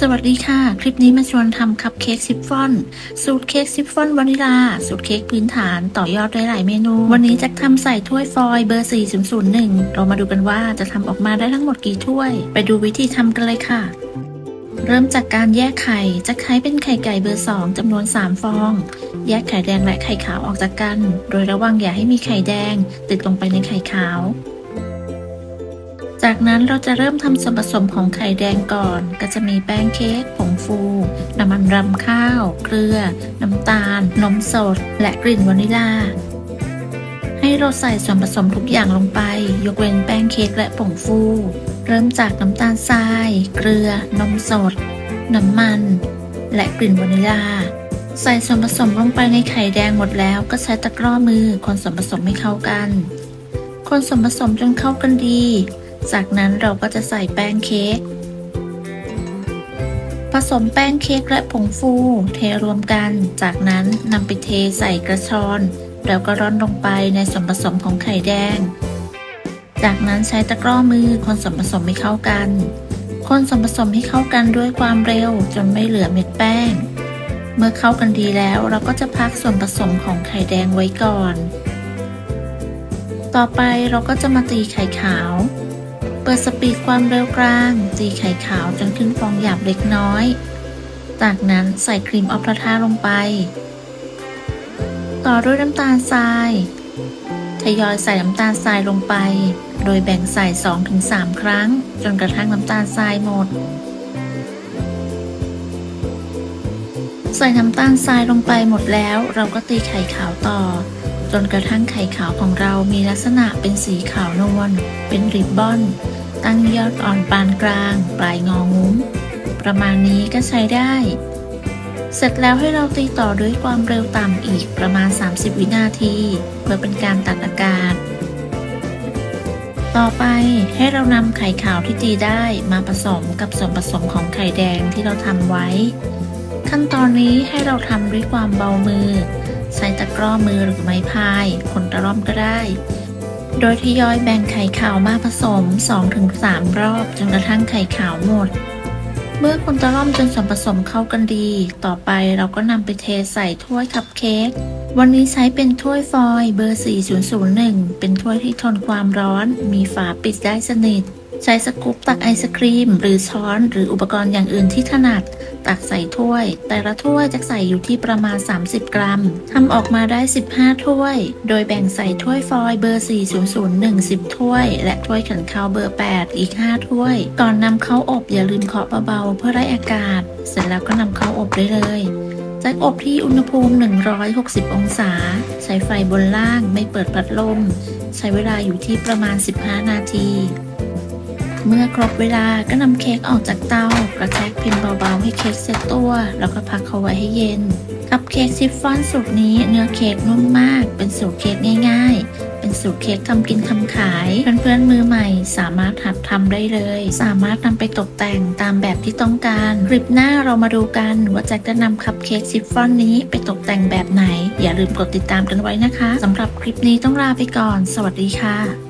สวัสดีค่ะ คลิปนี้มาชวนทำคัพเค้กซิฟฟ่อน สูตรเค้กซิฟฟ่อนวานิลา สูตรเค้กพื้นฐานต่อยอดได้หลายเมนู วันนี้จะทำใส่ถ้วยฟอยล์เบอร์ 4001 เรามาดูกันว่าจะทำออกมาได้ทั้งหมดกี่ถ้วย ไปดูวิธีทำกันเลยค่ะ เริ่มจากการแยกไข่ จะใช้เป็นไข่ไก่เบอร์ 2จำนวน 3 ฟอง แยกไข่แดงและไข่ขาวออกจากกัน โดยระวังอย่าให้มีไข่แดง ติดลงไปในไข่ขาว จากนั้นเราจะเริ่มทำส่วนผสมของไข่แดงก่อน ก็จะมีแป้งเค้กผงฟู น้ำมันรำข้าว เกลือ น้ำตาล นมสด และกลิ่นวานิลา ให้เราใส่ส่วนผสมทุกอย่างลงไป ยกเว้นแป้งเค้กและผงฟู เริ่มจากน้ำตาลทราย เกลือ นมสด น้ำมัน และกลิ่นวานิลาใส่ส่วนผสมลงไปในไข่แดงหมดแล้วก็ใช้ตะกร้อมือคนส่วนผสมให้เข้ากัน คนส่วนผสมจนเข้ากันดี จากนั้นเราก็จะใส่แป้งเค้ก ผสมแป้งเค้กและผงฟูเทรวมกัน จากนั้นนำไปเทใส่กระชอน แล้วก็ร่อนลงไปในส่วนผสมของไข่แดง จากนั้นใช้ตะกร้อมือคนส่วนผสมให้เข้ากัน คนส่วนผสมให้เข้ากันด้วยความเร็วจนไม่เหลือเม็ดแป้ง เมื่อเข้ากันดีแล้วเราก็จะพักส่วนผสมของไข่แดงไว้ก่อน ต่อไปเราก็จะมาตีไข่ขาว ปิดสปีดความเร็วกลาง ตีไข่ขาวจนขึ้นฟองหยาบเล็กน้อย จากนั้นใส่ครีมออฟพลาทาลงไป ต่อด้วยน้ำตาลทราย ทยอยใส่น้ำตาลทรายลงไป โดยแบ่งใส่ 2-3 ครั้ง จนกระทั่งน้ำตาลทรายหมด ใส่น้ำตาลทรายลงไปหมดแล้ว เราก็ตีไข่ขาวต่อจนกระทั่งไข่ขาวของเรามีลักษณะเป็นสีขาวนวล เป็นริบบอน ตั้งยอดอ่อนปานกลาง ปลายงองุ้ม ประมาณนี้ก็ใช้ได้ เสร็จแล้วให้เราตีต่อด้วยความเร็วต่ำอีกประมาณ 30 วินาที เพื่อเป็นการตัดอากาศ ต่อไปให้เรานำไข่ขาวที่ตีได้มาผสมกับส่วนผสมของไข่แดงที่เราทำไว้ ขั้นตอนนี้ให้เราทำด้วยความเบามือใช้ตะกร้อมือหรือไม้พาย คนตะล่อมก็ได้ โดยทยอยแบ่งไข่ขาวมาผสม 2-3 รอบจนกระทั่งไข่ขาวหมด เมื่อคนตะล่อมจนส่วนผสมเข้ากันดี ต่อไปเราก็นำไปเทใส่ถ้วยคัพเค้ก วันนี้ใช้เป็นถ้วยฟอยล์เบอร์ 4001 เป็นถ้วยที่ทนความร้อน มีฝาปิดได้สนิท ใช้สกู๊ปตักไอศครีม หรือช้อนหรืออุปกรณ์อย่างอื่นที่ถนัด ตักใส่ถ้วย แต่ละถ้วยจะใส่อยู่ที่ประมาณ 30 กรัมทำออกมาได้ 15 ถ้วย โดยแบ่งใส่ถ้วยฟอยเบอร์ 4001 10 ถ้วย และถ้วยขันข้าวเบอร์ 8 อีก 5 ถ้วย ก่อนนำเข้าอบอย่าลืมเคาะเบาๆเพื่อไล่อากาศ เสร็จแล้วก็นำเข้าอบได้เลยจะอบที่อุณหภูมิ 160 องศา ใช้ไฟบนล่างไม่เปิดพัดลม ใช้เวลาอยู่ที่ประมาณ 15 นาที เมื่อครบเวลาก็นำเค้กออกจากเตากระแทกพิมพ์เบาๆให้เค้กเซตตัว แล้วก็พักเขาไว้ให้เย็น กับเค้กซิฟฟ่อนสูตรนี้เนื้อเค้กนุ่มมาก เป็นสูตรเค้กง่ายๆ เป็นสูตรเค้กทำกินทำขาย เพื่อนๆมือใหม่สามารถหัดทำได้เลย สามารถนำไปตกแต่งตามแบบที่ต้องการคลิปหน้าเรามาดูกันว่าแจ็คจะนำคัพเค้กซิฟฟ่อนนี้ไปตกแต่งแบบไหน อย่าลืมกดติดตามกันไว้นะคะสำหรับคลิปนี้ต้องลาไปก่อน สวัสดีค่ะ